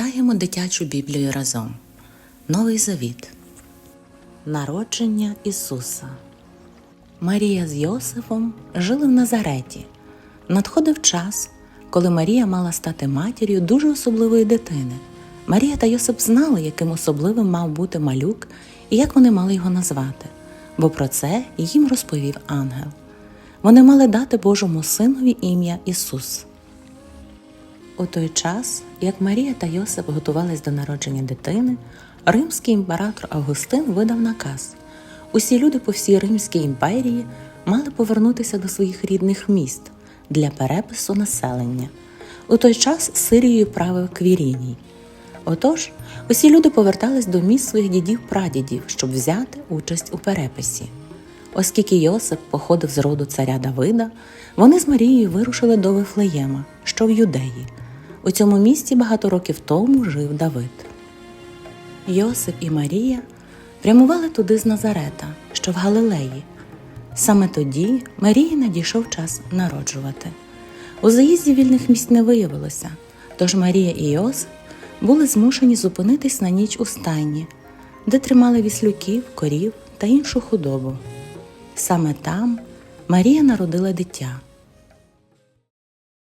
Читаємо дитячу Біблію разом. Новий Завіт. Народження Ісуса. Марія з Йосифом жили в Назареті. Надходив час, коли Марія мала стати матір'ю дуже особливої дитини. Марія та Йосип знали, яким особливим мав бути малюк і як вони мали його назвати, бо про це їм розповів ангел. Вони мали дати Божому синові ім'я Ісус. У той час, як Марія та Йосип готувались до народження дитини, римський імператор Августин видав наказ. Усі люди по всій Римській імперії мали повернутися до своїх рідних міст для перепису населення. У той час Сирією правив Квіріній. Отож, усі люди повертались до міст своїх дідів-прадідів, щоб взяти участь у переписі. Оскільки Йосип походив з роду царя Давида, вони з Марією вирушили до Вифлеєма, що в Юдеї. У цьому місті багато років тому жив Давид. Йосип і Марія прямували туди з Назарета, що в Галилеї. Саме тоді Марії надійшов час народжувати. У заїзді вільних місць не виявилося, тож Марія і Йосип були змушені зупинитись на ніч у стайні, де тримали віслюків, корів та іншу худобу. Саме там Марія народила дитя,